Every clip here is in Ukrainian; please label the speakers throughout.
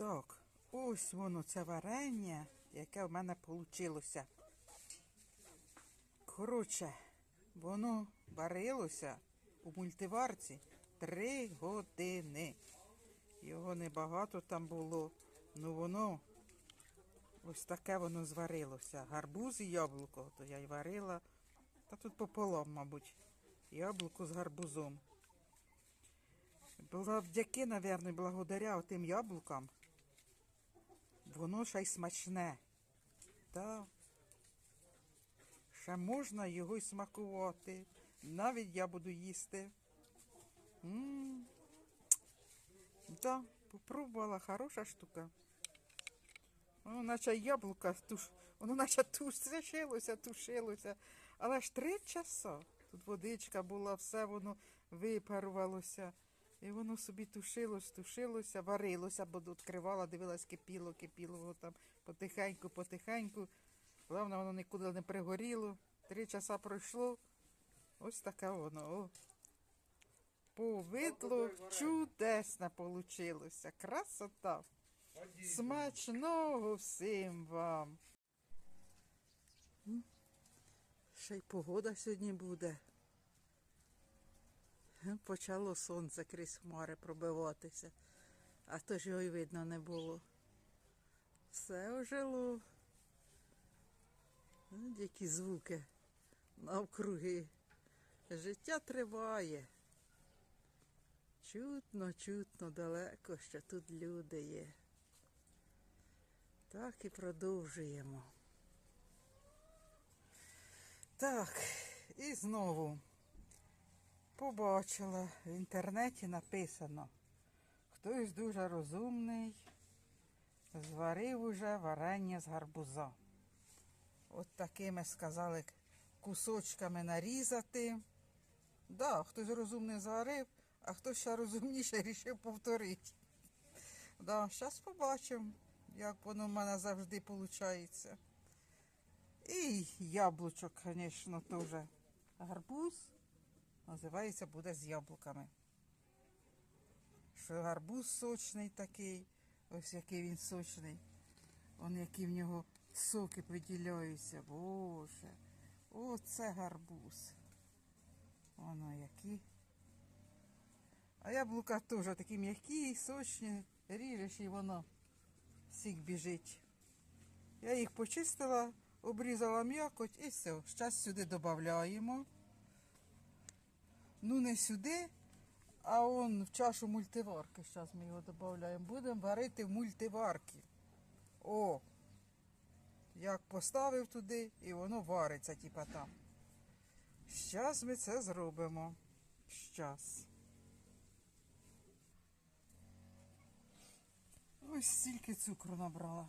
Speaker 1: Так, ось воно це варення, яке в мене вийшло. Коротше, воно варилося у мультиварці три години. Його небагато там було, ну воно ось таке воно зварилося. Гарбуз і яблуко, то я й варила. Та тут пополам, мабуть, яблуко з гарбузом. Завдяки, мабуть, благодаря тим яблукам, воно ще й смачне. Та ще можна його й смакувати. Навіть я буду їсти. м попробувала, хороша штука. Воно наче яблука, туш, воно наче тушилося, тушилося. Але ж три часа. Тут водичка була, все воно випарувалося. І воно собі тушилось, тушилося, варилося, бо відкривала, дивилась, кипіло, кипіло, там потихеньку, потихеньку. Головне, воно нікуди не пригоріло. Три часа пройшло. Ось таке воно. О. Повидло чудесне получилося. Красота. Смачного всім вам. Ще й погода сьогодні буде. Почало сонце крізь хмари пробиватися, а то ж його й видно не було. Все ожило. От які звуки навкруги. Життя триває. Чутно, чутно далеко, що тут люди є. Так і продовжуємо. Так, і знову побачила в інтернеті написано. Хтось дуже розумний зварив уже варення з гарбуза. От такими сказали кусочками нарізати. Да, хтось розумний зварив, а хтось ще розумніше рішив повторити. Да, зараз побачимо, як воно в мене завжди виходить. І яблучок, звісно, теж. Гарбуз називається буде з яблуками. Що гарбуз сочний такий, ось який він сочний. Он які в нього соки виділяються. Боже, оце гарбуз. Воно які. А яблука теж такі м'які, сочні, ріжеш і воно сік біжить. Я їх почистила, обрізала м'якоть і все. Зараз сюди додаємо. Ну, не сюди, а он в чашу мультиварки. Зараз ми його додаємо. Будемо варити в мультиварці. О! Як поставив туди, і воно вариться, типа там. Зараз ми це зробимо. Щас. Ось стільки цукру набрала.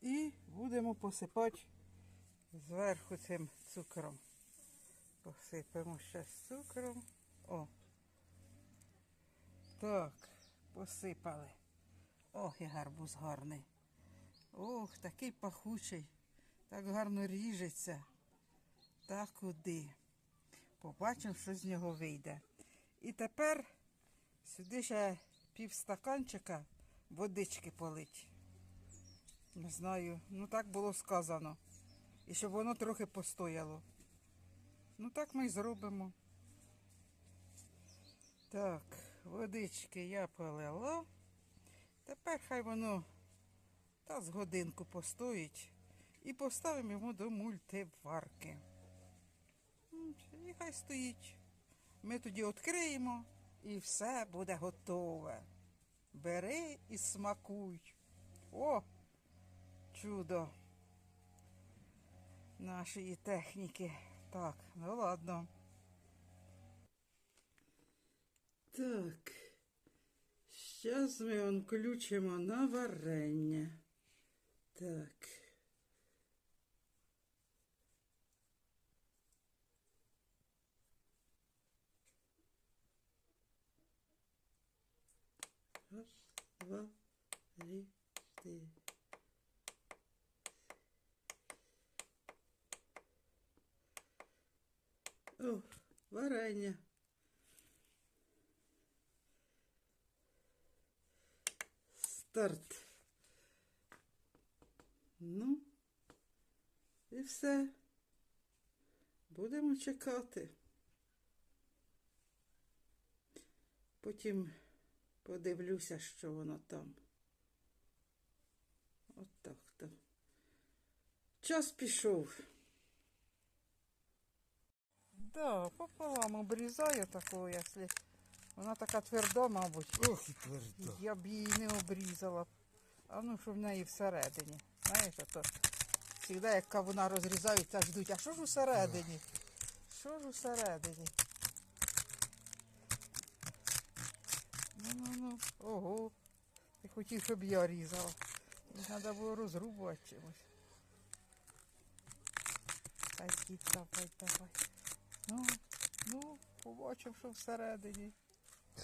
Speaker 1: І будемо посипати зверху цим цукром. Посипемо ще з цукром. О. Так, посипали. Ох, і гарбуз гарний. Ох, такий пахучий. Так гарно ріжеться. Та куди. Побачимо, що з нього вийде. І тепер сюди ще півстаканчика водички полить. Не знаю, ну так було сказано. І щоб воно трохи постояло. Ну так ми й зробимо. Так, водички я полила. Тепер хай воно та з годинку постоїть. І поставимо йому до мультиварки. І хай стоїть. Ми тоді відкриємо і все буде готове. Бери і смакуй. О, чудо нашої техніки. Так, ну ладно. Так. Зараз ми он на варення. Так. Раз, два, три, чотири. варення. Старт. Ну, і все. Будемо чекати. Потім подивлюся, що воно там. От так то. Час пішов. Да, пополам обрізаю такого, якщо вона така тверда, мабуть.
Speaker 2: Ох і твердо.
Speaker 1: Я б її не обрізала. А ну, що в неї всередині. Знаєш, а то завжди, як кавуна розрізають, аж ждуть. А що ж усередині? Що ж усередині? Ну, ну, ну, ого. Ти хотів, щоб я різала. Їх треба було розрубувати чимось. Хай кіт давай, давай. Ну, ну, побачив, що всередині.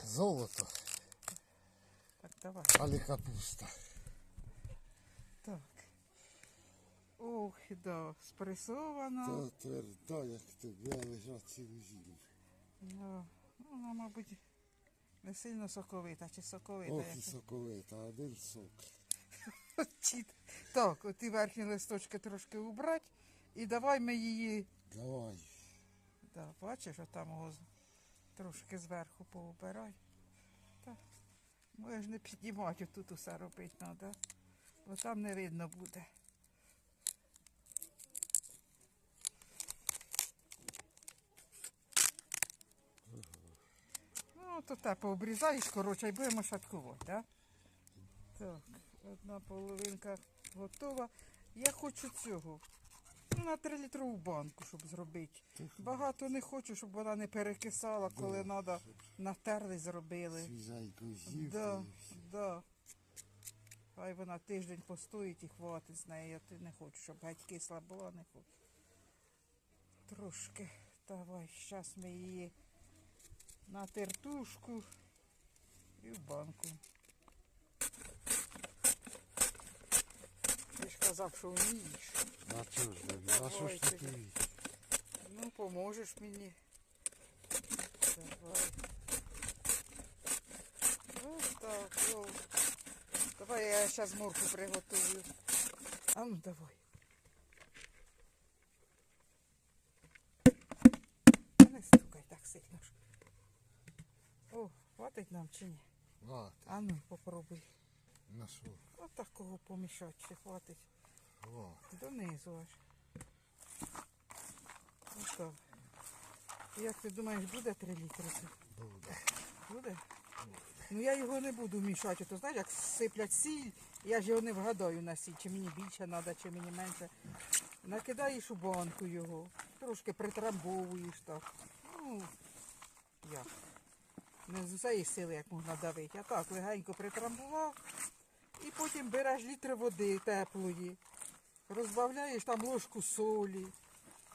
Speaker 2: Золото,
Speaker 1: Так, давай.
Speaker 2: але капуста.
Speaker 1: Так. Ох, да, спресована.
Speaker 2: То тверда, як тобі лежать цілу зиму.
Speaker 1: Да. Ну, вона, мабуть, не сильно соковита чи соковита.
Speaker 2: Ох і соковита, один сок.
Speaker 1: Чіт. Так, от ті верхні листочки трошки убрати. І давай ми її.
Speaker 2: Давай.
Speaker 1: Да, бачиш, отам його трошки зверху поубирай. Так. Можеш не піднімати, тут усе робити треба. Бо там не видно буде. Ну, то те пообрізаєш, коротше, і будемо шаткувати, так? Так, одна половинка готова. Я хочу цього. На 3 літрову банку, щоб зробити. Багато не хочу, щоб вона не перекисала, коли треба натерли, зробили.
Speaker 2: Свіжайку з'їв.
Speaker 1: Да, да. Хай вона тиждень постоїть і хватить з неї. Я ти не хочу, щоб геть кисла була, не хочу. Трошки. Давай, зараз ми її на тертушку і в банку. Ти ж казав, що вмієш.
Speaker 2: А чого ж тобі? А що ж таке?
Speaker 1: Ну, поможеш мені. Давай. Ось так, о. Давай я зараз морку приготую. А ну давай. Не стукай так сильно. ж. О, хватить нам чи ні?
Speaker 2: А,
Speaker 1: А ну, попробуй.
Speaker 2: на що?
Speaker 1: От такого помішати, чи хватить.
Speaker 2: О,
Speaker 1: Донизу аж. Отак. Як ти думаєш, буде 3 літри?
Speaker 2: буде.
Speaker 1: Буде? Ну я його не буду мішати. То знаєш, як сиплять сіль, я ж його не вгадаю на сіль, чи мені більше треба, чи мені менше. Накидаєш у банку його, трошки притрамбовуєш так. Ну, як? Не з усієї сили, як можна давити. А так, легенько притрамбував. І потім береш літр води теплої, розбавляєш там ложку солі.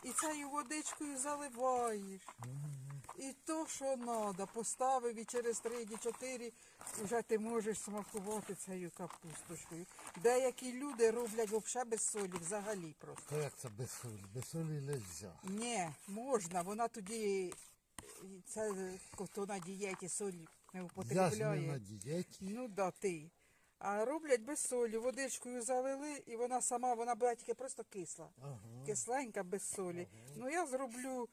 Speaker 1: І цією водичкою заливаєш. І то, що треба, поставив і через 3 чи 4 вже ти можеш смакувати цією капусточкою. Деякі люди роблять взагалі без солі, взагалі просто.
Speaker 2: То як це без солі? Без солі не можна.
Speaker 1: Ні, можна, вона тоді, це хто на дієті солі не
Speaker 2: Я ж не на
Speaker 1: употребляє.
Speaker 2: дієті.
Speaker 1: Ну да, ти. А роблять без солі, водичкою залили, і вона сама, вона була тільки просто кисла.
Speaker 2: Ага.
Speaker 1: Кисленька без солі. Ну я зроблю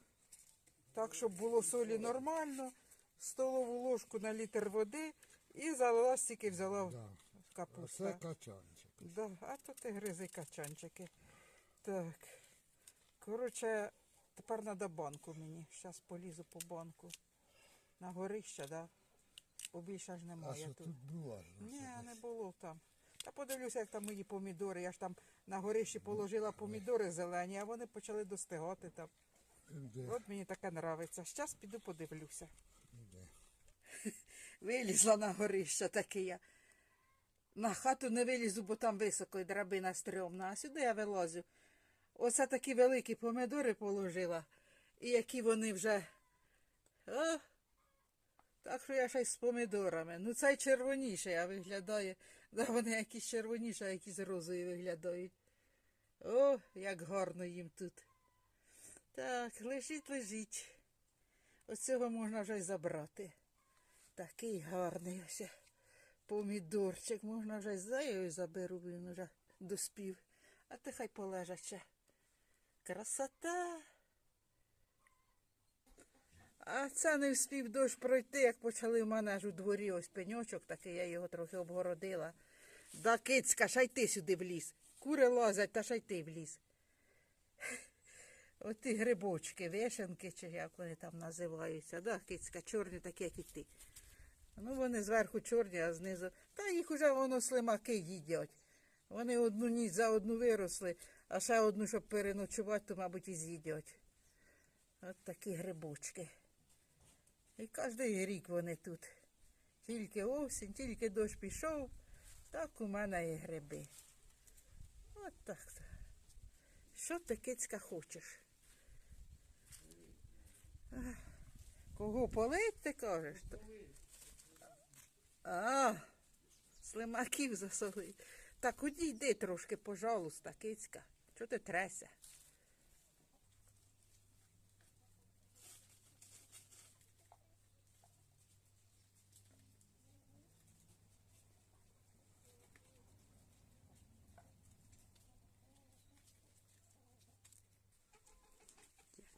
Speaker 1: так, щоб було солі нормально, столову ложку на літр води і залила стільки взяла
Speaker 2: Да.
Speaker 1: капуста.
Speaker 2: Оце качанчик.
Speaker 1: Да, а то ти гризи качанчики. Так. Коротше, тепер треба банку мені. Зараз полізу по банку. На горище, да? Бо більше ж
Speaker 2: А
Speaker 1: немає
Speaker 2: що
Speaker 1: тут.
Speaker 2: тут було? ж?
Speaker 1: Ні, не було там. Та подивлюся, як там мої помідори. Я ж там на горищі положила помідори зелені, а вони почали достигати там.
Speaker 2: Де?
Speaker 1: От мені таке нравиться. Зараз піду подивлюся.
Speaker 2: Де?
Speaker 1: Вилізла на горище таке я. На хату не вилізу, бо там високо і драбина стрьомна, а сюди я вилазю. Оце такі великі помидори положила, і які вони вже. О, так що я ще й з помидорами. Ну цей червоніший, а виглядає. Да, вони якісь червоніші, якісь розові виглядають. О, як гарно їм тут. Так, лежить, лежить. Ось цього можна вже й забрати. Такий гарний ось. Помідорчик, можна вже з зеєю заберу, він вже доспів. А ти хай полежать ще. Красота. А це не вспів дощ пройти, як почали в мене ж у дворі ось пеньочок, такий я його трохи обгородила. Да кицька, шай ти сюди в ліс. Кури лазять, та шай ти в ліс. Оті грибочки, вишенки, чи як вони там називаються, да, кицька, чорні такі, як і ти. Ну, вони зверху чорні, а знизу. Та їх уже воно слимаки їдять. Вони одну ніч за одну виросли, а ще одну, щоб переночувати, то, мабуть, і з'їдять. От такі грибочки. І кожен рік вони тут. Тільки осінь, тільки дощ пішов, так у мене і гриби. От так. Що ти, кицька, хочеш? Кого полить, ти кажеш? А, слимаків засолить. Так одійди трошки, пожалуйста, кицька. Чого ти треся?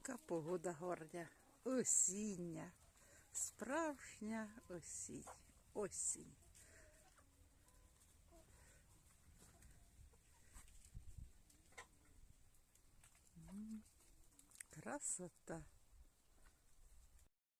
Speaker 1: Яка погода горня. Осіння. Справжня осінь. Осінь. Красота.